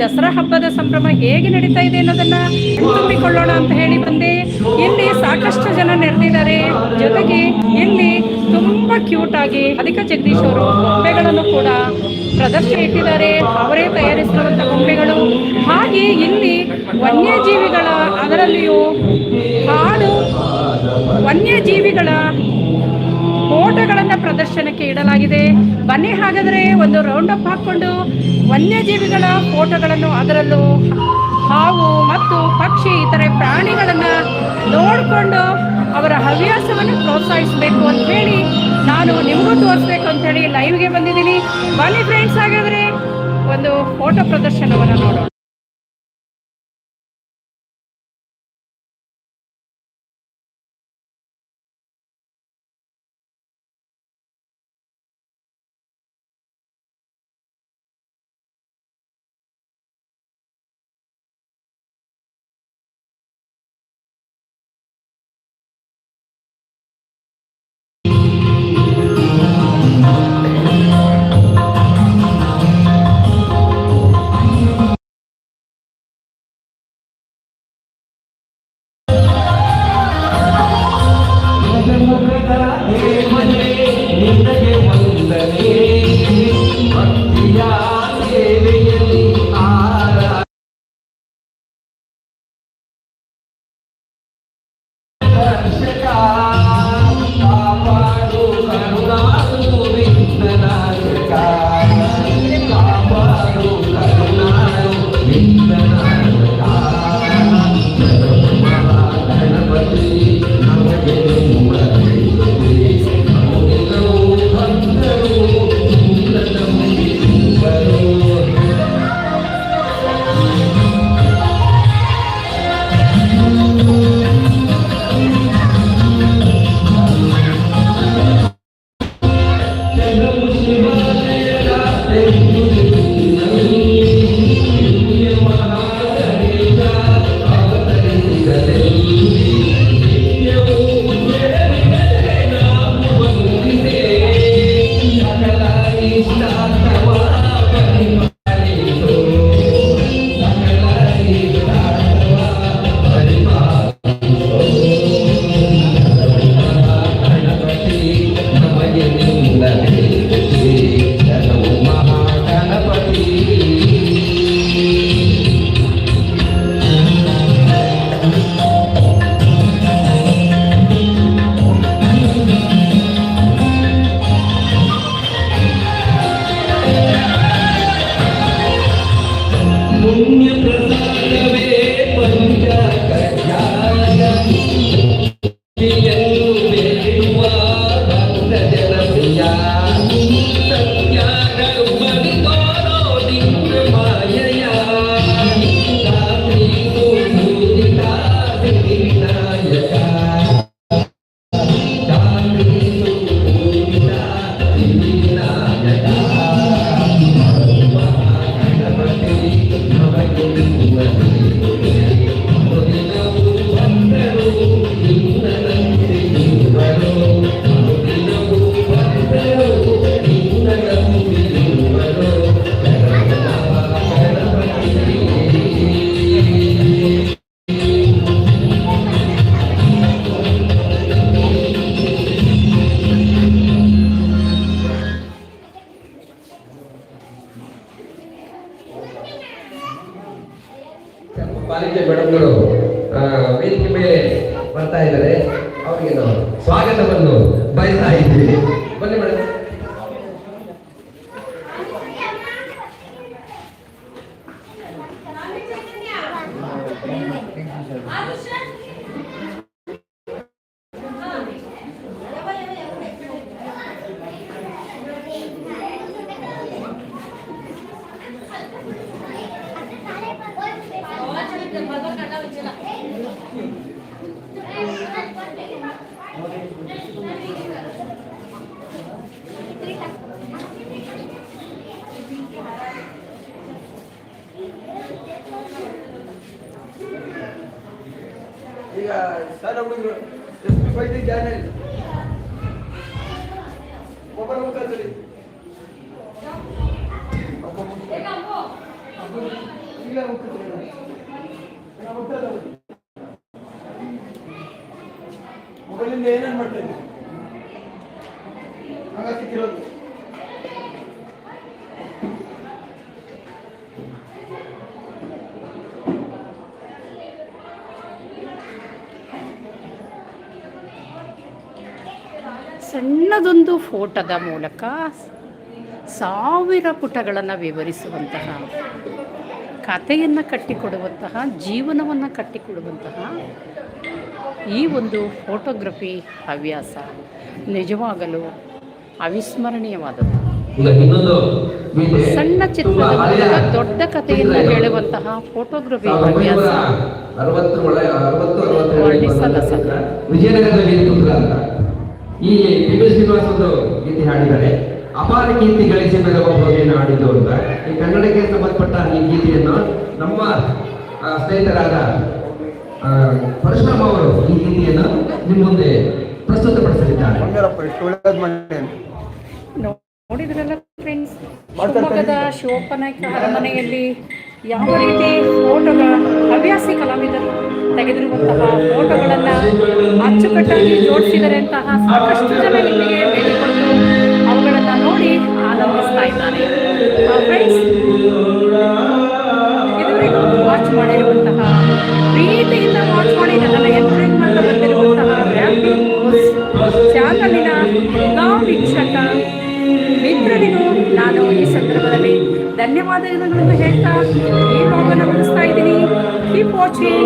ದಸರಾ ಹಬ್ಬದ ಸಂಭ್ರಮ ಹೇಗೆ ನಡೀತಾ ಇದೆ ಅನ್ನೋದನ್ನ ತುಂಬಿಕೊಳ್ಳೋಣ ಅಂತ ಹೇಳಿ ಬಂದೆ. ಇಲ್ಲಿ ಸಾಕಷ್ಟು ಜನ ನೆರೆದಿದ್ದಾರೆ. ಜೊತೆಗೆ ಇಲ್ಲಿ ತುಂಬಾ ಕ್ಯೂಟ್ ಆಗಿ ಅಧಿಕ ಜಗದೀಶ್ ಅವರು ಗೊಂಬೆಗಳನ್ನು ಕೂಡ ಪ್ರದರ್ಶನ ಇಟ್ಟಿದ್ದಾರೆ. ಅವರೇ ತಯಾರಿಸಿರುವಂತಹ ಗೊಂಬೆಗಳು ಹಾಗೆ ಇಲ್ಲಿ ವನ್ಯಜೀವಿಗಳ ಅದರಲ್ಲಿಯೂ ಹಾಡು ವನ್ಯಜೀವಿಗಳ ಫೋಟೋಗಳನ್ನ ಪ್ರದರ್ಶನಕ್ಕೆ ಇಡಲಾಗಿದೆ. ಬನ್ನಿ ಹಾಗಾದ್ರೆ ಒಂದು ರೌಂಡ್ ಅಪ್ ಹಾಕೊಂಡು ವನ್ಯಜೀವಿಗಳ ಫೋಟೋಗಳನ್ನು ಅದರಲ್ಲೂ ಹಾವು ಮತ್ತು ಪಕ್ಷಿ, ಇತರೆ ಪ್ರಾಣಿಗಳನ್ನು ನೋಡಿಕೊಂಡು ಅವರ ಹವ್ಯಾಸವನ್ನು ಪ್ರೋತ್ಸಾಹಿಸಬೇಕು ಅಂತ ಹೇಳಿ ನಾನು ನಿಮಗೂ ತೋರಿಸ್ಬೇಕು ಅಂತ ಹೇಳಿ ಲೈವ್ಗೆ ಬಂದಿದ್ದೀನಿ. ಬನ್ನಿ ಫ್ರೆಂಡ್ಸ್ ಹಾಗಾದ್ರೆ ಒಂದು ಫೋಟೋ ಪ್ರದರ್ಶನವನ್ನು ನೋಡೋಣ. Yeah. पुण्य प्रसाद वे पंचा कर ಸ್ವಾಗತವನ್ನು ಬಯಸ್ತಾ ಇದ್ದೀವಿ ಬನ್ನಿ ಮೇಡಮ್ ಈಗ ಸಣ್ಣ ಹುಡುಗರು ಎಷ್ಟು ವೈದ್ಯ ಜ್ಞಾನ ಇಲ್ಲ ಮೊಬೈಲ್ ಮುಖಾಂತರ ಮೊಬೈಲಿಂದ ಏನೇನು ಮಾಡ್ತಾ ಇದ್ದೀವಿ ಸಿಕ್ಕಿರೋದು. ಸಣ್ಣದೊಂದು ಫೋಟೋದ ಮೂಲಕ ಸಾವಿರ ಪುಟಗಳನ್ನು ವಿವರಿಸುವಂತಹ ಕಥೆಯನ್ನು ಕಟ್ಟಿಕೊಡುವಂತಹ ಜೀವನವನ್ನು ಕಟ್ಟಿಕೊಡುವಂತಹ ಈ ಒಂದು ಫೋಟೋಗ್ರಫಿ ಹವ್ಯಾಸ ನಿಜವಾಗಲೂ ಅವಿಸ್ಮರಣೀಯವಾದದ್ದು. ಸಣ್ಣ ಚಿತ್ರದ ಮೂಲಕ ದೊಡ್ಡ ಕಥೆಯನ್ನು. ಹೇಳುವಂತಹ ಫೋಟೋಗ್ರಫಿ ಹವ್ಯಾಸ. ಒಂಬೈನೂರ ಈ ಪಿ ಬಿ ಶ್ರೀನಿವಾಸ್ ಒಂದು ಗೀತೆ ಹಾಡಿದ್ದಾರೆ. ಅಪಾರ ಕೀರ್ತಿ ಗಳಿಸಿ ಮೆರವಬೋಗೇನು ಹಾಡಿದ್ದು ಅಂತ. ಈ ಕನ್ನಡಕ್ಕೆ ಸಂಬಂಧಪಟ್ಟ ಈ ಗೀತೆಯನ್ನು ನಮ್ಮ ಸ್ನೇಹಿತರಾದ ಆ, ಪರಶುರಾಮ್ ಅವರು ಈ ಗೀತೆಯನ್ನು ನಿಮ್ಮ ಮುಂದೆ ಪ್ರಸ್ತುತಪಡಿಸಲಿದ್ದಾರೆ. ನೋಡಿದ್ರಲ್ಲ ಫ್ರೆಂಡ್ಸ್ ಶಿವಪ್ಪನಾಯ್ಕ ಅರಮನೆಯಲ್ಲಿ ಯಾವ ರೀತಿ ಫೋಟೋಗಳ ಹವ್ಯಾಸಿ ಕಲಾವಿದರು ತೆಗೆದಿರುವಂತಹ ಫೋಟೋಗಳನ್ನು ಅಚ್ಚುಕಟ್ಟಾಗಿ ಜೋಡಿಸಿದರೆ ಅಂತಹ ಸಾಕಷ್ಟು ಜನ ಇಲ್ಲಿಗೆ ಭೇಟಿ ಕೊಟ್ಟು ಅವುಗಳನ್ನು ನೋಡಿ ಆನಂದಿಸ್ತಾ ಇದ್ದಾರೆ. ಇದುವರೆಗೂ ವಾಚ್ ಮಾಡಿರುವಂತಹ ಪ್ರೀತಿಯಿಂದ ವಾಚ್ ಮಾಡಿ ನನ್ನನ್ನು ಎನ್ಕರೇಜ್ ಮಾಡ್ತಾ ಬಂದಿರುವಂತಹ ಧನ್ಯವಾದಗಳನ್ನು ಹೇಳ್ತಾ ಈ ಭಾಗವನ್ನು ಮುಗಿಸ್ತಾ ಇದ್ದೀನಿ. Keep watching